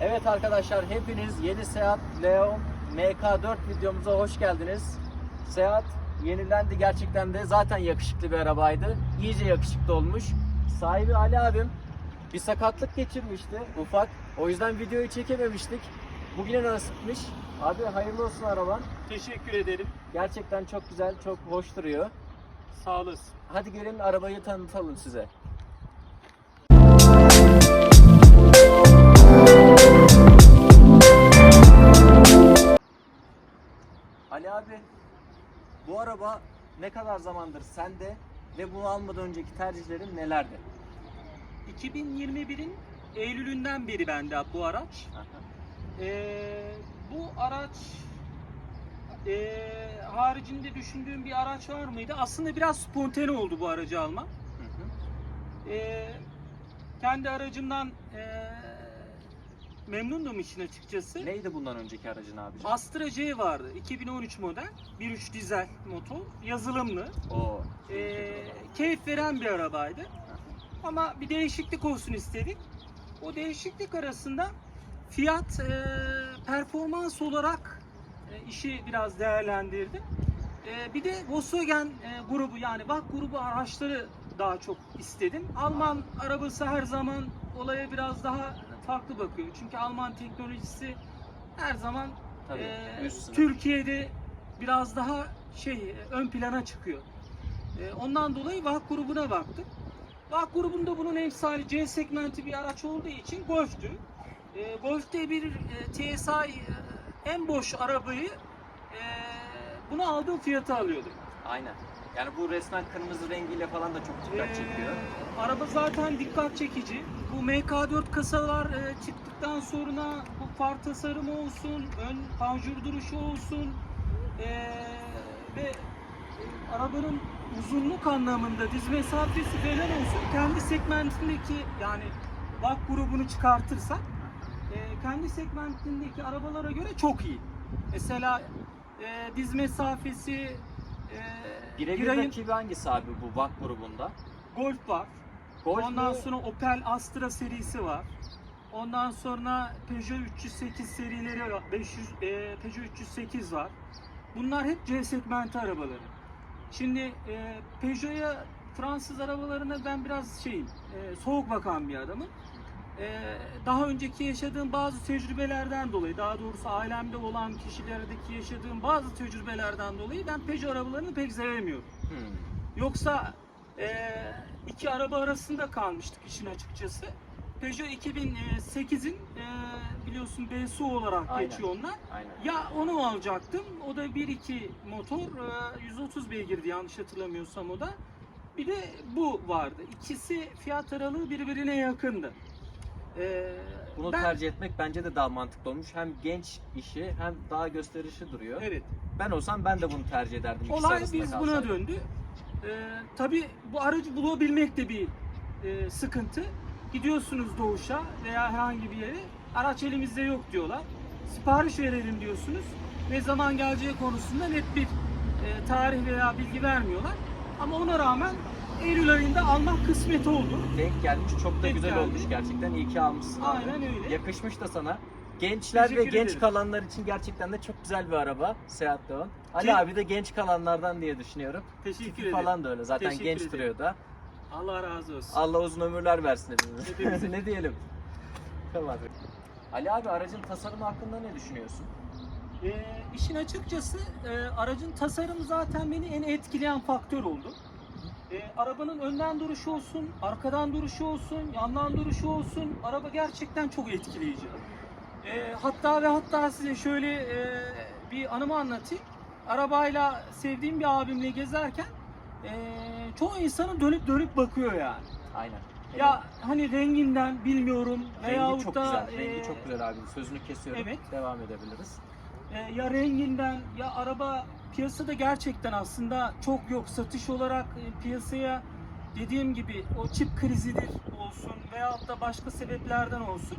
Evet arkadaşlar hepiniz yeni Seat Leon MK4 videomuza hoş geldiniz. Seat yenilendi gerçekten de zaten yakışıklı bir arabaydı. İyice yakışıklı olmuş. Sahibi Ali abim bir sakatlık geçirmişti ufak. O yüzden videoyu çekememiştik. Bugüne nasipmiş. Abi hayırlı olsun araban. Teşekkür ederim. Gerçekten çok güzel, çok hoş duruyor. Sağ olasın. Hadi gelin arabayı tanıtalım size. Abi, bu araba ne kadar zamandır sende ve bunu almadan önceki tercihlerin nelerdi? 2021'in Eylül'ünden beri bende bu araç. Ee, bu araç ee, haricinde düşündüğüm bir araç var mıydı? Aslında biraz spontane oldu bu aracı alma. Hı hı. Ee, kendi aracımdan ee, memnundum işin açıkçası. Neydi bundan önceki aracın abicim? Astra C vardı. 2013 model. 1.3 dizel motor. Yazılımlı. Oo. Ee, keyif veren bir arabaydı. Ama bir değişiklik olsun istedik. O değişiklik arasında fiyat e, performans olarak e, işi biraz değerlendirdim. E, bir de Volkswagen e, grubu yani VAK grubu araçları daha çok istedim. Alman arabası her zaman olaya biraz daha farklı bakıyor. Çünkü Alman teknolojisi her zaman Tabii, sınıf. Türkiye'de biraz daha şey e, ön plana çıkıyor. Ee, ondan dolayı VAK grubuna baktık. VAK grubunda bunun emsali C segmenti bir araç olduğu için Golf'tü. Ee, Golf'te bir e, TSI e, en boş arabayı e, bunu aldığım fiyata alıyordum. Aynen. Yani bu resmen kırmızı rengiyle falan da çok dikkat Ee, çekiyor. araba zaten dikkat çekici. Bu MK4 kasalar e, çıktıktan sonra bu far tasarımı olsun, ön panjur duruşu olsun e, ve e, arabanın uzunluk anlamında diz mesafesi falan olsun kendi segmentindeki yani VAK grubunu çıkartırsak e, kendi segmentindeki arabalara göre çok iyi. Mesela e, diz mesafesi Birebir Giray'ın- rakibi hangisi abi bu VAK grubunda? Golf var. Golf Ondan mu? sonra Opel Astra serisi var. Ondan sonra Peugeot 308 serileri var. 500 e, Peugeot 308 var. Bunlar hep C segmenti arabaları. Şimdi e, Peugeot'a Fransız arabalarına ben biraz şeyim, e, soğuk bakan bir adamım. E, daha önceki yaşadığım bazı tecrübelerden dolayı, daha doğrusu ailemde olan kişilerdeki yaşadığım bazı tecrübelerden dolayı ben Peugeot arabalarını pek sevemiyorum. Hmm. Yoksa eee, iki araba arasında kalmıştık işin açıkçası. Peugeot 2008'in eee, biliyorsun BSU olarak Aynen. geçiyor onlar. Aynen. Ya onu alacaktım. O da 1.2 motor. eee, 130 beygirdi yanlış hatırlamıyorsam o da. Bir de bu vardı. İkisi fiyat aralığı birbirine yakındı. Eee, Bunu ben- tercih etmek bence de daha mantıklı olmuş. Hem genç işi hem daha gösterişli duruyor. Evet. Ben olsam ben de bunu tercih ederdim. İkisi Olay arasında biz buna kalsaydım. döndü. Ee, tabii bu aracı bulabilmek de bir e, sıkıntı. Gidiyorsunuz doğuşa veya herhangi bir yere. Araç elimizde yok diyorlar. Sipariş verelim diyorsunuz. Ne zaman geleceği konusunda net bir e, tarih veya bilgi vermiyorlar. Ama ona rağmen Eylül ayında almak kısmet oldu. Denk gelmiş. Çok da Denk güzel geldi. olmuş gerçekten. İyi ki almışsın abi. Aynen öyle. Yakışmış da sana. Gençler ve Teşekkür genç ederim. kalanlar için gerçekten de çok güzel bir araba Seat Leon. Ali Ki- abi de genç kalanlardan diye düşünüyorum. Teşekkür Tipi ederim. falan da öyle. Zaten Teşekkür genç ederim. duruyor da. Allah razı olsun. Allah uzun ömürler versin hepimize. Hepimize. ne diyelim? Tamam. Ali abi aracın tasarımı hakkında ne düşünüyorsun? E, işin açıkçası e, aracın tasarımı zaten beni en etkileyen faktör oldu. E, arabanın önden duruşu olsun, arkadan duruşu olsun, yandan duruşu olsun. Araba gerçekten çok etkileyici. E, hatta ve hatta size şöyle e, bir anımı anlatayım. Arabayla sevdiğim bir abimle gezerken e, çoğu insanın dönüp dönüp bakıyor yani. Aynen. Ya hani renginden bilmiyorum Rengi veyahut çok da güzel. Rengi e, çok güzel abi. Sözünü kesiyorum. evet. Devam edebiliriz. E, ya renginden ya araba piyasada gerçekten aslında çok yok. Satış olarak e, piyasaya dediğim gibi o çip krizidir olsun veyahut da başka sebeplerden olsun.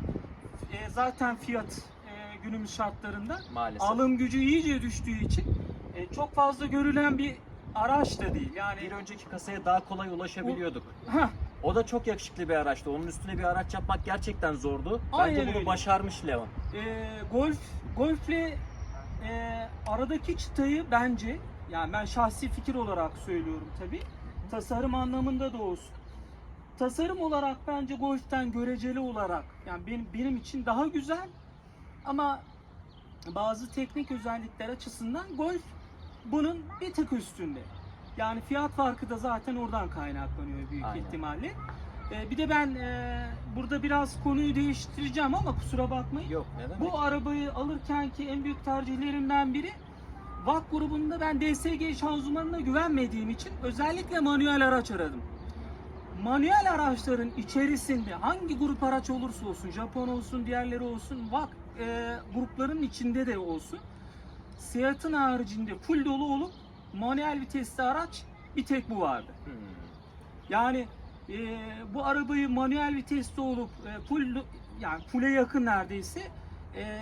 E, zaten fiyat e, günümüz şartlarında Maalesef. alım gücü iyice düştüğü için e, çok fazla görülen bir araç da değil. Yani Bir önceki kasaya daha kolay ulaşabiliyorduk. Heh, O da çok yakışıklı bir araçtı. Onun üstüne bir araç yapmak gerçekten zordu. Aynen Bence bunu öyle. başarmış Leon. Ee, golf golfle e, aradaki çıtayı bence yani ben şahsi fikir olarak söylüyorum tabi tasarım anlamında da olsun. Tasarım olarak bence golften göreceli olarak yani benim benim için daha güzel ama bazı teknik özellikler açısından golf bunun bir tık üstünde. Yani fiyat farkı da zaten oradan kaynaklanıyor büyük Aynen. ihtimalle. Ee, bir de ben e, burada biraz konuyu değiştireceğim ama kusura bakmayın. Yok ne demek? Bu arabayı alırken ki en büyük tercihlerimden biri VAK grubunda ben DSG şanzımanına güvenmediğim için özellikle manuel araç aradım. Manuel araçların içerisinde hangi grup araç olursa olsun, Japon olsun, diğerleri olsun, VAK e, grupların içinde de olsun, Seat'ın haricinde full dolu olup manuel vitesli araç bir tek bu vardı. Hmm. Yani e, bu arabayı manuel vitesli olup e, full yani full'e yakın neredeyse e,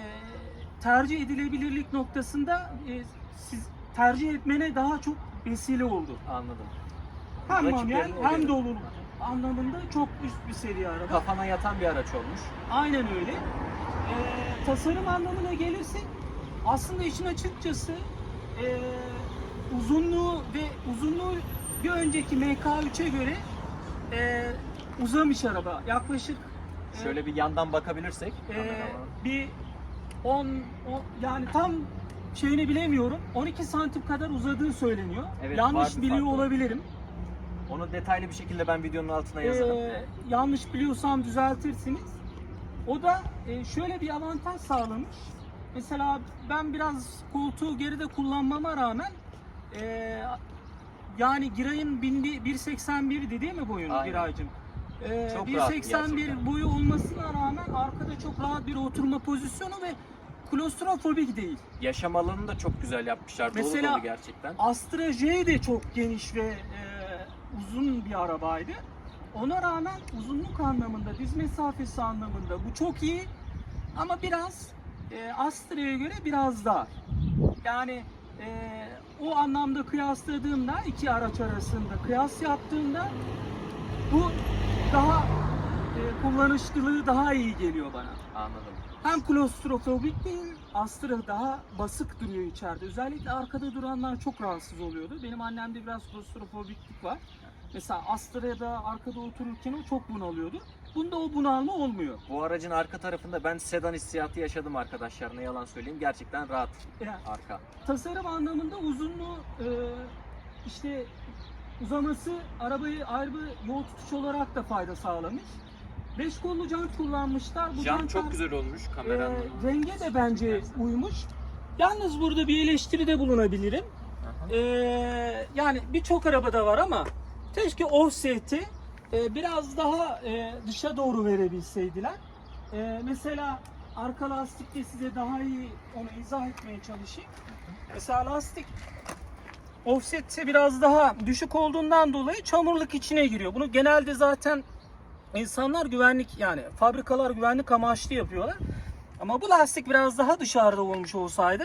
tercih edilebilirlik noktasında e, siz tercih etmene daha çok vesile oldu. Anladım. Hem manuel hem göre. doluluk anlamında çok üst bir seviye araba. Kafana yatan bir araç olmuş. Aynen öyle. E, tasarım anlamına gelirsek aslında işin açıkçası e, uzunluğu ve uzunluğu bir önceki MK3'e göre e, uzamış araba. Yaklaşık e, Şöyle bir yandan bakabilirsek. e, kamerama. bir 10, 10 yani tam şeyini bilemiyorum. 12 santim kadar uzadığı söyleniyor. Evet, yanlış biliyor farkı. olabilirim. Onu detaylı bir şekilde ben videonun altına yazarım. Ee, yanlış biliyorsam düzeltirsiniz. O da e, şöyle bir avantaj sağlamış. Mesela ben biraz koltuğu geride kullanmama rağmen e, yani Giray'ın bindi 1.81 değil mi boyun Aynen. Giray'cığım? Ee, Çok rahat 1.81 gerçekten. boyu olmasına rağmen arkada çok rahat bir oturma pozisyonu ve klostrofobik değil. Yaşam alanını da çok güzel yapmışlar. Mesela- dolu dolu gerçekten. Astra J de çok geniş ve e, uzun bir arabaydı. Ona rağmen uzunluk anlamında, diz mesafesi anlamında bu çok iyi. Ama biraz e, Astra'ya göre biraz daha. Yani e, o anlamda kıyasladığımda iki araç arasında kıyas yaptığımda bu daha e, kullanışlılığı daha iyi geliyor bana. Anladım. Hem klostrofobik değil, Astra daha basık duruyor içeride. Özellikle arkada duranlar çok rahatsız oluyordu. Benim annemde biraz klostrofobiklik var. Mesela Astra'da arkada otururken o çok bunalıyordu. Bunda o bunalma olmuyor. Bu aracın arka tarafında ben sedan hissiyatı yaşadım arkadaşlar. Ne yalan söyleyeyim. Gerçekten rahat Yani arka. tasarım anlamında uzunluğu e, işte uzaması arabayı ayrı bir yol tutuş olarak da fayda sağlamış. Beş kollu jant kullanmışlar. Bu Jant çok güzel olmuş kameranın. Ee, renge de bence uymuş. Yalnız burada bir eleştiride bulunabilirim. Aha. Ee, yani birçok arabada var ama keşke offset'i e, biraz daha e, dışa doğru verebilseydiler. E, mesela arka lastikte size daha iyi onu izah etmeye çalışayım. Mesela lastik offset'e biraz daha düşük olduğundan dolayı çamurluk içine giriyor. Bunu genelde zaten insanlar güvenlik yani fabrikalar güvenlik amaçlı yapıyorlar. Ama bu lastik biraz daha dışarıda olmuş olsaydı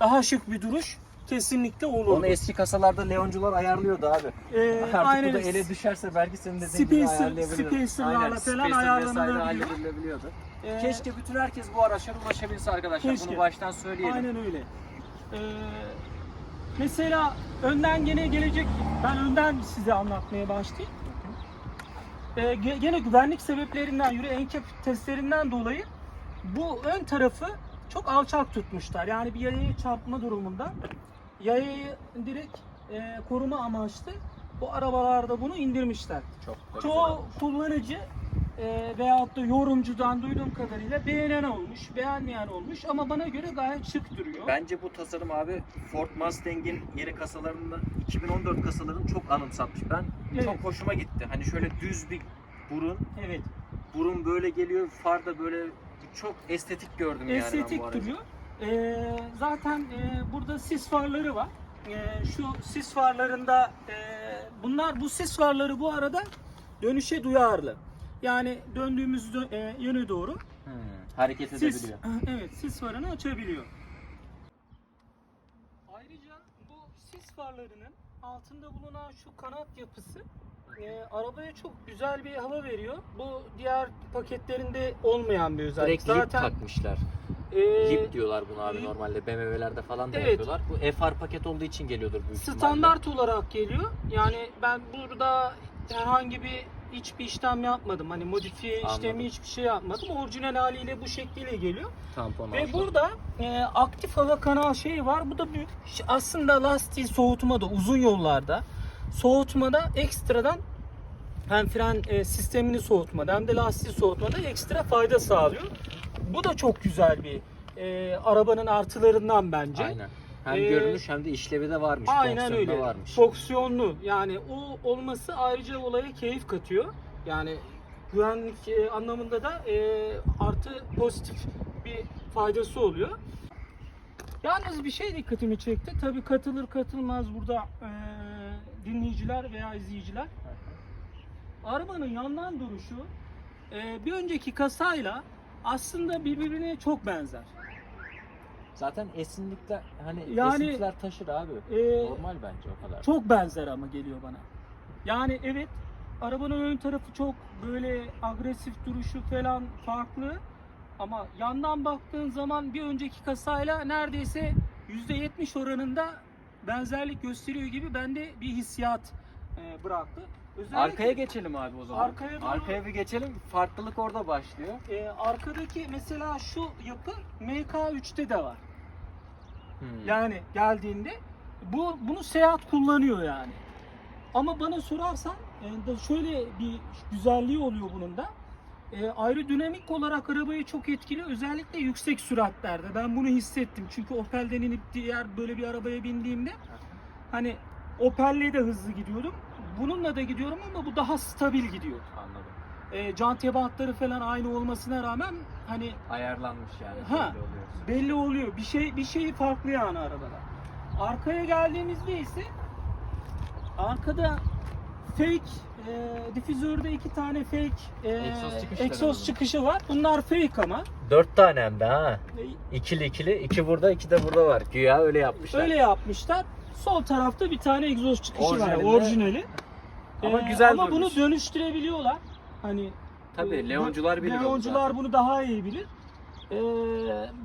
daha şık bir duruş kesinlikle olurdu. Onu eski kasalarda Leoncular ayarlıyordu abi. Ee, Artık aynen bu da ele düşerse belki senin dediğin gibi Spacer- ayarlayabiliyor. spacerlarla falan spacer ayarlanabiliyor. vesaire halledilebiliyordu. Ee, Keşke bütün herkes bu araçlara ulaşabilse arkadaşlar. Keşke. Bunu baştan söyleyelim. Aynen öyle. Ee, mesela önden gene gelecek, ben önden size anlatmaya başlayayım. Ee, ge- gene güvenlik sebeplerinden, yürü enkep testlerinden dolayı bu ön tarafı çok alçak tutmuşlar. Yani bir yayaya çarpma durumunda yayayı direkt e, koruma amaçlı bu arabalarda bunu indirmişler. Çok da güzel Çoğu olmuş. kullanıcı e, veyahut da yorumcudan duyduğum kadarıyla beğenen olmuş, beğenmeyen olmuş ama bana göre gayet şık duruyor. Bence bu tasarım abi Ford Mustang'in yeni kasalarında 2014 kasalarını çok anımsatmış. Ben Evet. çok hoşuma gitti. Hani şöyle düz bir burun, Evet, burun böyle geliyor, far da böyle çok estetik gördüm yani ben estetik bu aracı. duruyor. E, zaten e, burada sis farları var. E, şu sis farlarında e, bunlar bu sis farları bu arada dönüşe duyarlı. Yani döndüğümüz dö- e, yöne doğru Hmm, hareket sis, edebiliyor. evet sis farını açabiliyor. Ayrıca bu sis farlarının altında bulunan şu kanat yapısı e, arabaya çok güzel bir hava veriyor. Bu diğer paketlerinde olmayan bir özellik. Direkt Zaten takmışlar. E, Lip diyorlar buna abi normalde BMW'lerde falan da Evet. yapıyorlar. Bu FR paket olduğu için geliyordur büyük ihtimalle. standart olarak geliyor. Yani ben burada herhangi bir hiçbir işlem yapmadım. Hani modifiye Anladım. işlemi hiçbir şey yapmadım. Orijinal haliyle bu şekliyle geliyor. tampon Ve altı. burada e, aktif hava kanağı şeyi var. Bu da büyük. Aslında lastiği soğutmada uzun yollarda soğutmada ekstradan hem fren e, sistemini soğutmada hem de lastiği soğutmada ekstra fayda sağlıyor. Bu da çok güzel bir e, arabanın artılarından bence. Aynen. Hem Ee, görünüş hem de işlevi de varmış. Aynen öyle. varmış. Fonksiyonlu. Yani o olması ayrıca olaya keyif katıyor. Yani güvenlik e, anlamında da e, artı pozitif bir faydası oluyor. Yalnız bir şey dikkatimi çekti. Tabii katılır katılmaz burada e, dinleyiciler veya izleyiciler. Arabanın yandan duruşu e, bir önceki kasayla aslında birbirine çok benzer. Zaten esinlikler hani Yani- esintiler taşır abi. E, Normal bence o kadar. Çok benzer ama geliyor bana. Yani evet arabanın ön tarafı çok böyle agresif duruşu falan farklı. Ama yandan baktığın zaman bir önceki kasayla neredeyse %70 oranında benzerlik gösteriyor gibi bende bir hissiyat e, bıraktı. Özellikle Arkaya geçelim abi o zaman. Arkaya doğru- Arkaya bir geçelim. Farklılık orada başlıyor. e, arkadaki mesela şu yapı MK3'te de var. Hmm. Yani geldiğinde bu bunu seyahat kullanıyor yani. Ama bana sorarsan e, da şöyle bir güzelliği oluyor bunun da. E, aerodinamik olarak arabayı çok etkili özellikle yüksek süratlerde. Ben bunu hissettim. Çünkü Opel'den inip diğer böyle bir arabaya bindiğimde hani Opel'le de hızlı gidiyordum. Bununla da gidiyorum ama bu daha stabil gidiyor. Anladım. E, jant ebatları falan aynı olmasına rağmen hani Ayarlanmış yani. Ha. belli oluyor. belli oluyor. Bir şey bir şey farklı yani arabada. Arkaya geldiğimizde ise arkada fake e, difüzörde iki tane fake e, Egzoz çıkışları egzoz var. çıkışı var. Bunlar fake ama. Dört tane hem de ha. E, İkili ikili. iki burada iki de burada var. Güya öyle yapmışlar. Öyle yapmışlar. Sol tarafta bir tane egzoz çıkışı Orijinalinde- var. Orijinali. Ama E, güzel Ama bunu dönüştürebiliyorlar. Hani Tabii e, Leoncular bilir onu Leoncular zaten. bunu daha iyi bilir. E,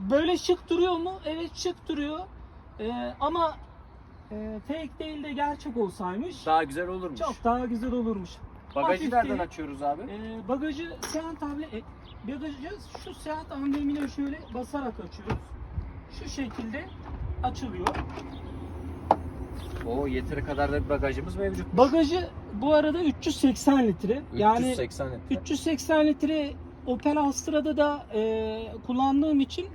böyle şık duruyor mu? Evet şık duruyor. E, ama e, fake değil de gerçek olsaymış Daha güzel olurmuş. çok daha güzel olurmuş. Bagajı hafif nereden değil. açıyoruz abi? E, bagajı seyahat amble, e, bagajı şu seyahat amblemine şöyle basarak açıyoruz. Şu şekilde açılıyor. O yeteri kadar da bir bagajımız mevcut. Bagajı bu arada 380 litre. Yani 380 litre. 380 litre Opel Astra'da da e, kullandığım için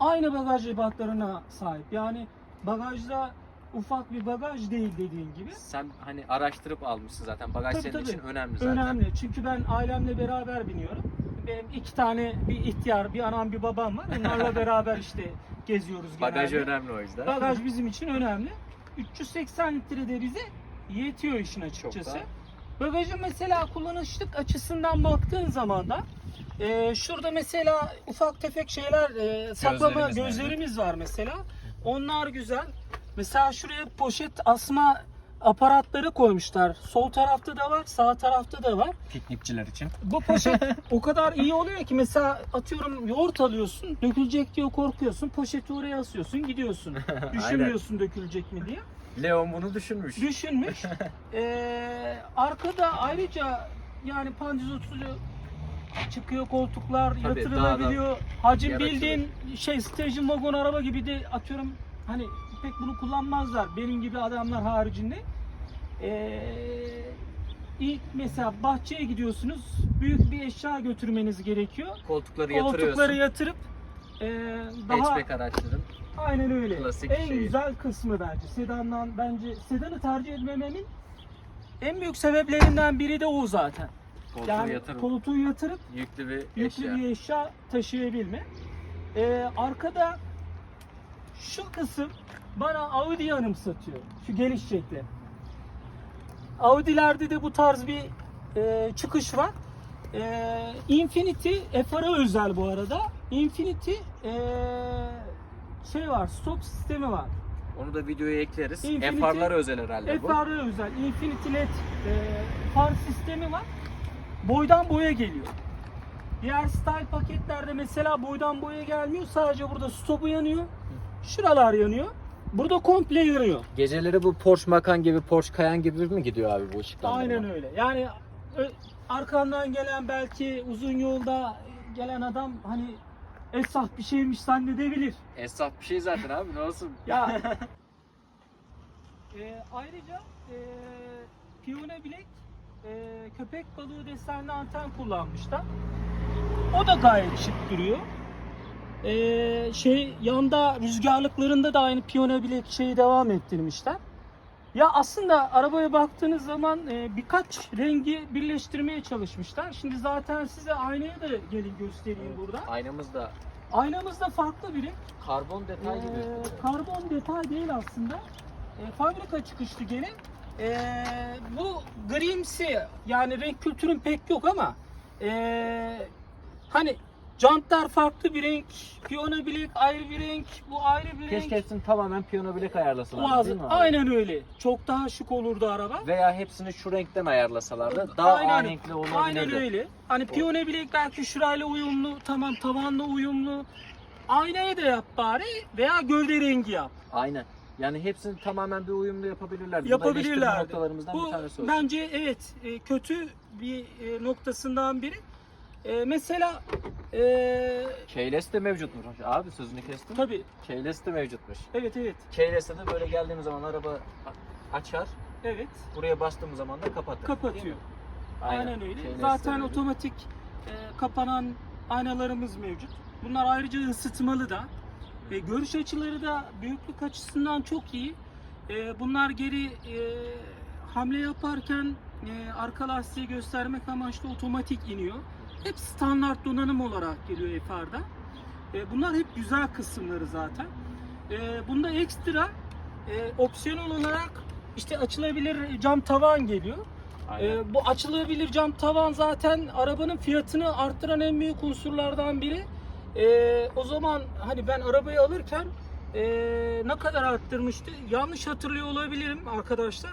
aynı bagaj ebatlarına sahip. Yani bagajda ufak bir bagaj değil dediğin gibi. Sen hani araştırıp almışsın zaten. Bagaj Tabii, senin tabii. için önemli zaten. Önemli. Çünkü ben ailemle beraber biniyorum. Benim iki tane bir ihtiyar, bir anam, bir babam var. Onlarla beraber işte geziyoruz genelde. Bagaj önemli o yüzden. Bagaj bizim için önemli. 380 litre de bize yetiyor işin açıkçası. Bagajın mesela kullanışlık açısından baktığın zaman da e, şurada mesela ufak tefek şeyler e, saklama Gözlerimiz gözlerimiz var mesela. Onlar güzel. Mesela şuraya poşet asma aparatları koymuşlar. Sol tarafta da var, sağ tarafta da var. Piknikçiler için. Bu poşet o kadar iyi oluyor ki mesela atıyorum yoğurt alıyorsun, dökülecek diye korkuyorsun. Poşeti oraya asıyorsun, gidiyorsun. Düşünmüyorsun dökülecek mi diye. Leon bunu düşünmüş. Düşünmüş. Ee, arkada ayrıca yani pandizotu çıkıyor koltuklar Tabii, yatırılabiliyor. Hacim bildiğin şey station wagon araba gibi de atıyorum hani pek bunu kullanmazlar benim gibi adamlar haricinde. Ee, ilk mesela bahçeye gidiyorsunuz büyük bir eşya götürmeniz gerekiyor. Koltukları yatırıyorsun. Koltukları yatırıp e, daha Hatchback araçların. Aynen öyle. Klasik en şeyi. güzel kısmı bence. Sedandan bence sedanı tercih etmememin en büyük sebeplerinden biri de o zaten. Koltuğu yani yatırıp koltuğu yatırıp yüklü bir yüklü eşya. bir eşya taşıyabilme. Ee, arkada şu kısım bana Audi'yi anımsatıyor. Şu geliş şekli. Audi'lerde de bu tarz bir e, çıkış var. E, Infinity FR'a özel bu arada. Infinity e, şey var, stop sistemi var. Onu da videoya ekleriz. Infinity- FR'lara özel herhalde bu. FR'a özel Infinity LED e, far sistemi var. Boydan boya geliyor. Diğer style paketlerde mesela boydan boya gelmiyor. Sadece burada stopu yanıyor. Şuralar yanıyor. Burada komple yanıyor. Geceleri bu Porsche Macan gibi, Porsche Cayenne gibi mi gidiyor abi bu ışıklandırma? Aynen öyle. Yani arkandan gelen belki uzun yolda gelen adam hani esah bir şeymiş zannedebilir. Esnaf bir şey zaten abi ne olsun. Ya e, ayrıca e, piyone bilek e, köpek balığı desenli anten kullanmışlar. O da gayet şık duruyor. E, şey yanda rüzgarlıklarında da aynı piyone bilek şeyi devam ettirmişler. Ya aslında arabaya baktığınız zaman e, birkaç rengi birleştirmeye çalışmışlar. Şimdi zaten size aynayı da gelin göstereyim burada. Aynamız da Aynamız da farklı biri. karbon detay gibi. Ee, karbon detay değil aslında. Ee, fabrika çıkışlı gene. Ee, bu grimsi yani renk kültürün pek yok ama ee, hani jantlar farklı bir renk, piyano bilek ayrı bir renk, bu ayrı bir Keşke renk. hepsini tamamen piyano bilek ayarlasalar Bazı- değil mi abi? aynen öyle. Çok daha şık olurdu araba. Veya hepsini şu renkten ayarlasalardı daha Aynen- ahenkli olabilirdi. Aynen öyle. Hani piyano bilek belki şurayla uyumlu, tamam tavanla uyumlu. Aynaya da yap bari veya gövde rengi yap. Aynen. Yani hepsini tamamen bir uyumlu yapabilirlerdi. Bu da Yapabilirlerdi. eleştirme noktalarımızdan Bu bir tanesi olsun. bence evet e, kötü bir e, noktasından biri. E, mesela e, Keyless de mevcutmuş. Abi sözünü kestim. tabii Keyless de mevcutmuş. evet evet Keyless'te de böyle geldiğimiz zaman araba a- açar. evet Buraya bastığımız zaman da kapatır. Kapatıyor. Aynen, öyle. Keyless de Zaten mevcut. otomatik e, kapanan aynalarımız mevcut. Bunlar ayrıca ısıtmalı da. E, görüş açıları da büyüklük açısından çok iyi. E, bunlar geri e, hamle yaparken e, arka lastiği göstermek amaçlı otomatik iniyor. Hep standart donanım olarak geliyor FR'da. E, bunlar hep güzel kısımları zaten. E, bunda ekstra e, opsiyonel olarak işte açılabilir cam tavan geliyor. Ee, bu açılabilir cam tavan zaten arabanın fiyatını arttıran en büyük unsurlardan biri. Ee, o zaman hani ben arabayı alırken ee, ne kadar arttırmıştı? Yanlış hatırlıyor olabilirim arkadaşlar.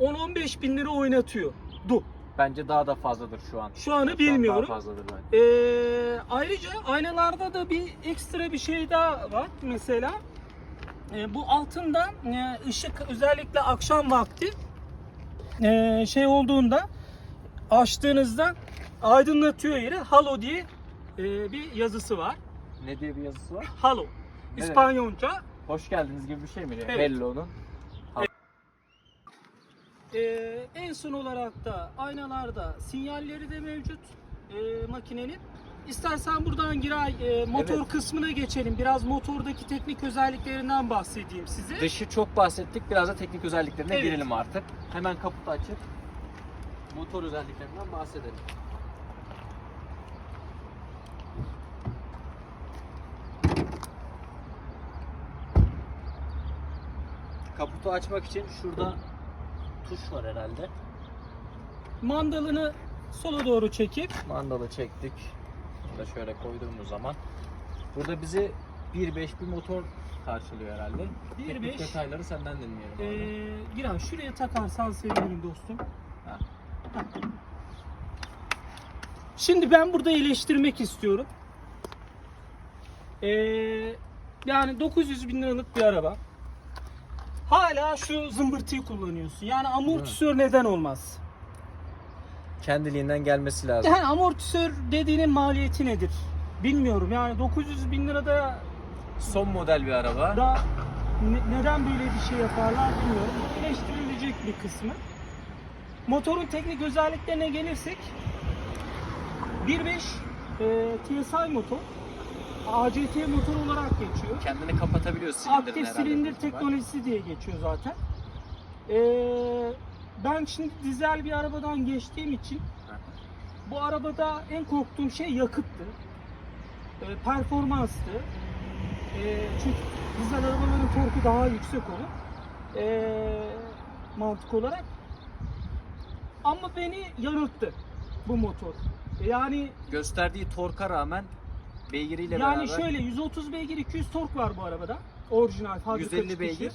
10-15 bin lira oynatıyor. Du. Bence daha da fazladır şu an. Şu anı an bilmiyorum. Daha fazladır bence. Ee, ayrıca aynalarda da bir ekstra bir şey daha var. Mesela e, bu altında e, ışık özellikle akşam vakti e, şey olduğunda açtığınızda aydınlatıyor yeri. Halo diye e, bir yazısı var. Ne diye bir yazısı var? Halo. Evet. İspanyolca. Hoş geldiniz gibi bir şey mi? Evet. Hello'nun. E, en son olarak da aynalarda sinyalleri de mevcut e, makinenin. İstersen buradan giray e, motor Evet. kısmına geçelim. Biraz motordaki teknik özelliklerinden bahsedeyim size. Dışı çok bahsettik. Biraz da teknik özelliklerine Evet. girelim artık. Hemen kaputu açıp motor özelliklerinden bahsedelim. Kaputu açmak için şurada tuş var herhalde. Mandalını sola doğru çekip Mandalı çektik. Bunu da şöyle koyduğumuz zaman. Burada bizi 1.5 bir motor karşılıyor herhalde. 1.5. Teknik detayları senden dinleyelim. e, abi. Giray şuraya takarsan sevinirim dostum. Ha. Şimdi ben burada iyileştirmek istiyorum. E, yani 900 bin liralık bir araba. Hala şu zımbırtıyı kullanıyorsun. Yani amortisör neden olmaz? Kendiliğinden gelmesi lazım. Yani amortisör dediğinin maliyeti nedir? Bilmiyorum. Yani 900 bin lirada Son model bir araba. da ne- neden böyle bir şey yaparlar bilmiyorum. Eleştirilecek bir kısmı. Motorun teknik özelliklerine gelirsek 1.5 e, TSI motor ACT motor olarak geçiyor. Kendini kapatabiliyor silindirin Aktif herhalde silindir teknolojisi diye geçiyor zaten. Ee, ben şimdi dizel bir arabadan geçtiğim için bu arabada en korktuğum şey yakıttı. Ee, performanstı. Ee, çünkü dizel arabaların torku daha yüksek olur. Ee, mantık olarak. Ama beni yanılttı bu motor. Yani Gösterdiği torka rağmen beygiriyle Yani beraber şöyle 130 beygir 200 tork var bu arabada. Orijinal fabrika 150 çıkışı. beygir,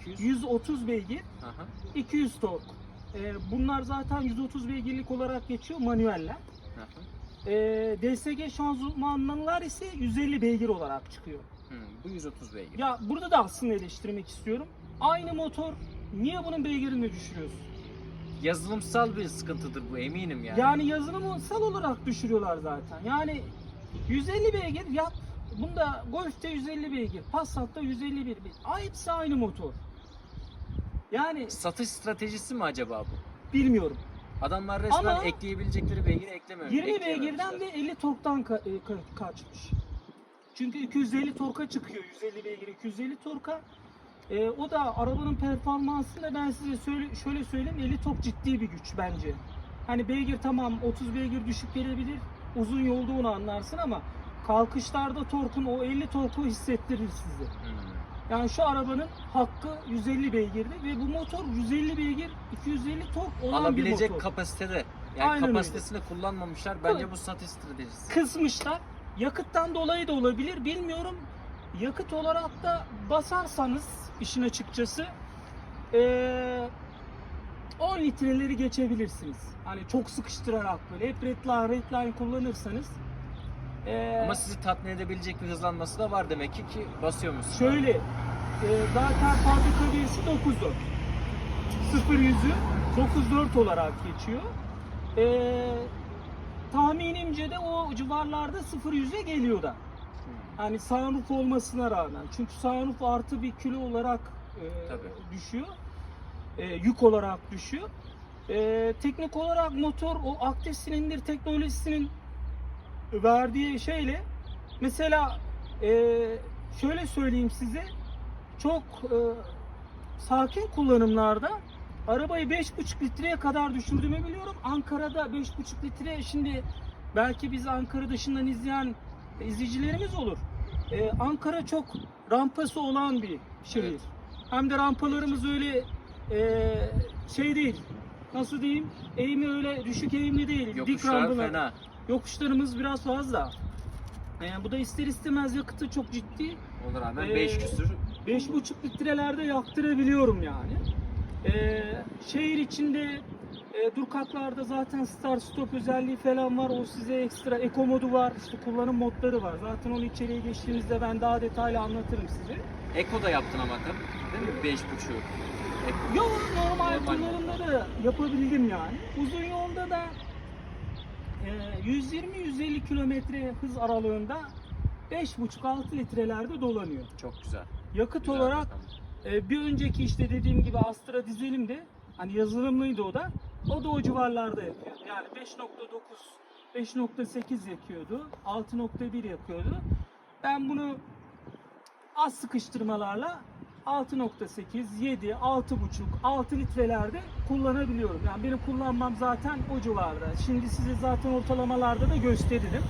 200. 130 beygir, Aha. 200 tork. Ee, bunlar zaten 130 beygirlik olarak geçiyor manueller. aha. Ee, DSG şanzımanlar ise 150 beygir olarak çıkıyor. Hı, bu 130 beygir. Ya burada da aslında eleştirmek istiyorum. Aynı motor niye bunun beygirini düşürüyorsun? Yazılımsal bir sıkıntıdır bu eminim yani. Yani yazılımsal olarak düşürüyorlar zaten. Yani 150 beygir yap. Bunda Golf'te 150 beygir, Passat'ta 151 beygir. Ay, Hepsi aynı motor. Yani Satış stratejisi mi acaba bu? bilmiyorum. Adamlar resmen Ama- ekleyebilecekleri beygiri eklemiyor. 20 ekleyememişler. beygirden de 50 torktan ka- e, ka- kaçmış. Çünkü 250 torka çıkıyor. 150 beygir 250 torka. E, o da arabanın performansında ben size söyle, şöyle söyleyeyim 50 tork ciddi bir güç bence. Hani beygir tamam 30 beygir düşük gelebilir. Uzun yolda onu anlarsın ama kalkışlarda torkun o 50 torku hissettirir size. Hı. Yani şu arabanın hakkı 150 beygirdi ve bu motor 150 beygir 250 tork olan bir Alabilecek motor. kapasitede. Yani Aynen öyle. kapasitesini kullanmamışlar. Bence Evet. bu satış stratejisi. kısmışlar. Yakıttan dolayı da olabilir bilmiyorum. Yakıt olarak da basarsanız işin açıkçası eee 10 litreleri geçebilirsiniz. Hani çok sıkıştırarak böyle hep redline redline kullanırsanız eee, Ama sizi tatmin edebilecek bir hızlanması da var demek ki ki basıyor musun? şöyle eee, zaten fabrika verisi 9.4 0 yüzü 9.4 olarak geçiyor. Eee tahminimce de o civarlarda 0 yüze geliyor da. Hı. Yani sunroof olmasına rağmen. Çünkü sunroof artı bir kilo olarak e, Tabii. düşüyor. E, yük olarak düşüyor. E, teknik olarak motor o aktif silindir teknolojisinin verdiği şeyle mesela e, şöyle söyleyeyim size çok e, sakin kullanımlarda arabayı 5,5 litreye kadar düşürdüğümü biliyorum. Ankara'da 5,5 litre şimdi belki biz Ankara dışından izleyen izleyicilerimiz olur. Ee, Ankara çok rampası olan bir şehir. Evet. Hem de rampalarımız öyle e, şey değil. Nasıl diyeyim? Eğimi öyle düşük eğimli değil. Dik Yokuşlar rampalar. fena. Yokuşlarımız biraz fazla. Ee, bu da ister istemez yakıtı çok ciddi. Ona rağmen Ee, 5 küsür. 5,5 litrelerde yaktırabiliyorum yani. Ee, şehir içinde e, durkaklarda zaten start stop özelliği falan var. O size ekstra eko modu var. İşte kullanım modları var. Zaten onu içeriye geçtiğimizde ben daha detaylı anlatırım size. Eko da yaptın ama tabii. Değil mi? 5.5'u. Eko. Yo normal Normal. kullanımda da yapabildim yani. Uzun yolda da e, 120-150 kilometre hız aralığında 5,5-6 litrelerde dolanıyor. Çok güzel. Yakıt Güzel olarak. Ee, bir önceki işte dediğim gibi Astra dizelim de hani yazılımlıydı o da. O da o civarlarda yakıyor. Yani 5.9 5.8 yakıyordu. 6.1 yakıyordu. Ben bunu az sıkıştırmalarla 6.8, 7, 6.5, 6 litrelerde kullanabiliyorum. Yani benim kullanmam zaten o civarda. Şimdi size zaten ortalamalarda da gösteririm.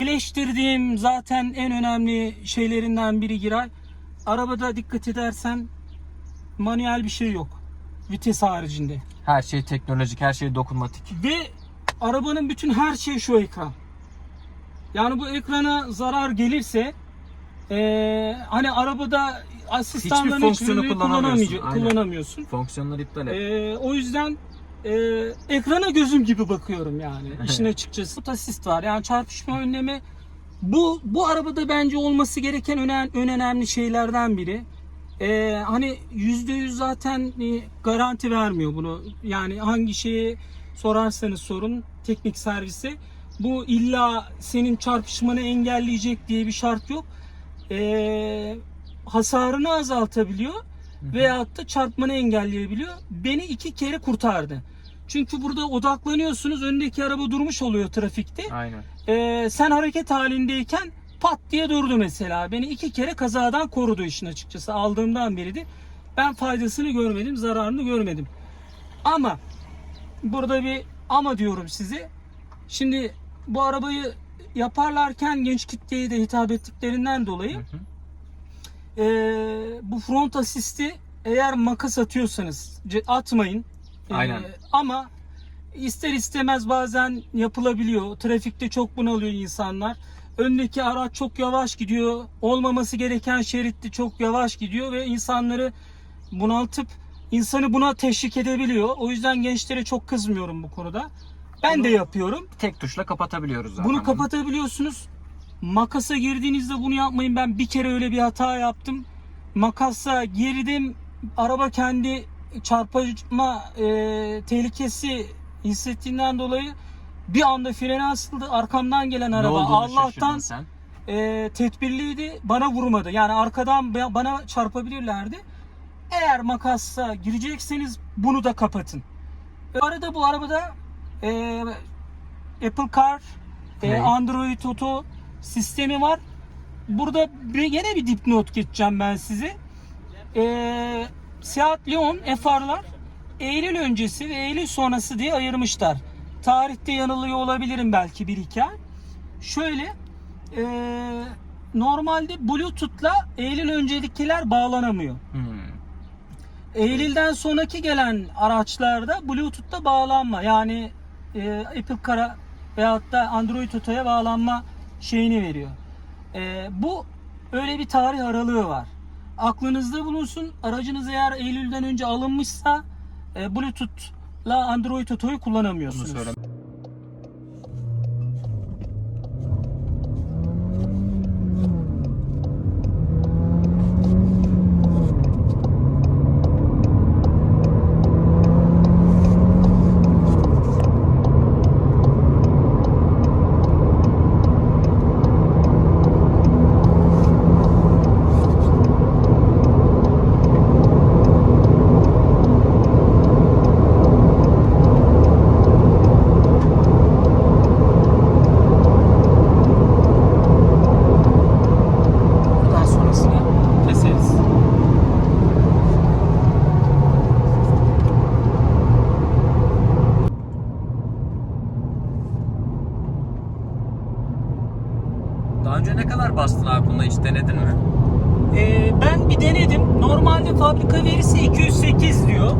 Birleştirdiğim zaten en önemli şeylerinden biri Giray. Arabada dikkat edersen manuel bir şey yok. Vites haricinde. Her şey teknolojik, her şey dokunmatik. Ve arabanın bütün her şeyi şu ekran. Yani bu ekrana zarar gelirse eee, hani arabada asistanların fonksiyonu hiçbirini kullanamıyorsun, kullanamıyorsun. Fonksiyonları iptal et. Eee, o yüzden eee, ekrana gözüm gibi bakıyorum yani işin açıkçası. Foot assist var yani çarpışma önleme. Bu bu arabada bence olması gereken önen, en önemli şeylerden biri. Eee, hani yüzde yüz zaten e, garanti vermiyor bunu. Yani hangi şeyi sorarsanız sorun teknik servise. Bu illa senin çarpışmanı engelleyecek diye bir şart yok. Eee, hasarını azaltabiliyor veyahut da çarpmanı engelleyebiliyor. Beni iki kere kurtardı. Çünkü burada odaklanıyorsunuz. Öndeki araba durmuş oluyor trafikte. Aynen. Ee, sen hareket halindeyken pat diye durdu mesela. Beni iki kere kazadan korudu işin açıkçası. Aldığımdan beridir. Ben faydasını görmedim, zararını görmedim. Ama burada bir ama diyorum size. Şimdi bu arabayı yaparlarken genç kitleye de hitap ettiklerinden dolayı Hı hı. ee, bu front asisti eğer makas atıyorsanız atmayın. Ee, Aynen. ama ister istemez bazen yapılabiliyor. Trafikte çok bunalıyor insanlar. Öndeki araç çok yavaş gidiyor. Olmaması gereken şeritte çok yavaş gidiyor ve insanları bunaltıp insanı buna teşvik edebiliyor. O yüzden gençlere çok kızmıyorum bu konuda. Ben Bunu- de yapıyorum. Tek tuşla kapatabiliyoruz zaten. Bunu kapatabiliyorsunuz. Makasa girdiğinizde bunu yapmayın. Ben bir kere öyle bir hata yaptım. Makasa girdim. Araba kendi çarpma e, tehlikesi hissettiğinden dolayı bir anda frene asıldı. Arkamdan gelen araba Allah'tan e, tedbirliydi. Bana vurmadı. Yani arkadan ba- bana çarpabilirlerdi. Eğer makassa girecekseniz bunu da kapatın. Bu arada bu arabada e, Apple Car, e? Android Auto sistemi var. Burada bir, yine bir dipnot geçeceğim ben size. E, Seat Leon FR'lar Eylül öncesi ve Eylül sonrası diye ayırmışlar. Tarihte yanılıyor olabilirim belki bir iki ay. Şöyle e, normalde Bluetooth'la Eylül öncelikler bağlanamıyor. Hmm. Eylül'den sonraki gelen araçlarda Bluetooth'ta bağlanma yani e, Apple Car'a veyahut da Android Auto'ya bağlanma şeyini veriyor. E, bu öyle bir tarih aralığı var. Aklınızda bulunsun. Aracınız eğer Eylül'den önce alınmışsa e, Bluetooth'la Android Auto'yu kullanamıyorsunuz. söyle. Buradan sonrasını Keseriz. Daha önce ne kadar bastın abi bunda hiç denedin mi? E, ben bir denedim. Normalde fabrika verisi 208 diyor.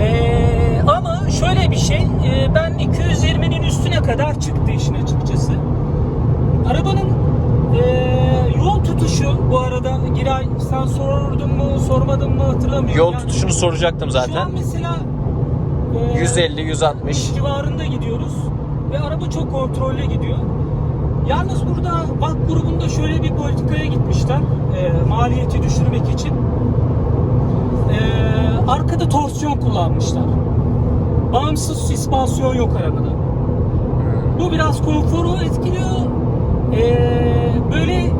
Ee, ama şöyle bir şey, e, ben 220'nin üstüne kadar çıktı işin açıkçası. Arabanın e, yol tutuşu bu arada Giray sen sordun mu sormadın mı hatırlamıyorum. Yol Yani tutuşunu soracaktım Şu an zaten. mesela e, 150 160. civarında gidiyoruz ve araba çok kontrollü gidiyor. Yalnız burada VAK grubunda şöyle bir politikaya gitmişler e, maliyeti düşürmek için. Arkada torsiyon kullanmışlar. Bağımsız süspansiyon yok arabada. Bu biraz konforu etkiliyor. E, böyle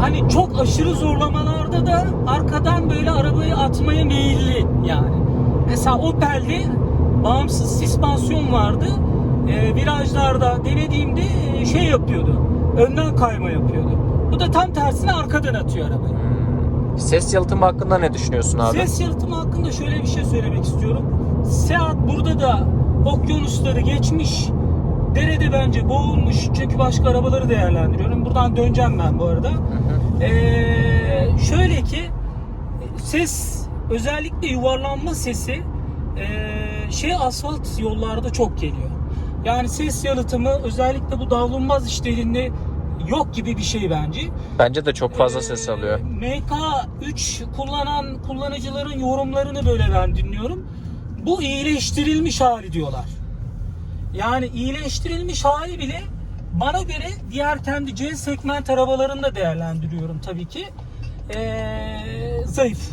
hani çok aşırı zorlamalarda da arkadan böyle arabayı atmaya meyilli yani. Mesela Opel'de bağımsız süspansiyon vardı. Ee, virajlarda denediğimde e, şey yapıyordu. Önden kayma yapıyordu. Bu da tam tersine arkadan atıyor arabayı. Ses yalıtımı hakkında ne düşünüyorsun abi? Ses yalıtımı hakkında şöyle bir şey söylemek istiyorum. Seat burada da okyanusları geçmiş. Derede bence boğulmuş. Çünkü başka arabaları değerlendiriyorum. Buradan döneceğim ben bu arada. Ee, şöyle ki ses özellikle yuvarlanma sesi ee, şey asfalt yollarda çok geliyor. Yani ses yalıtımı özellikle bu davlumbaz işlerinde yok gibi bir şey bence. Bence de çok fazla Ee, ses alıyor. MK3 kullanan kullanıcıların yorumlarını böyle ben dinliyorum. Bu iyileştirilmiş hali diyorlar. Yani iyileştirilmiş hali bile bana göre diğer kendi C segment arabalarını da değerlendiriyorum tabii ki. Ee, zayıf.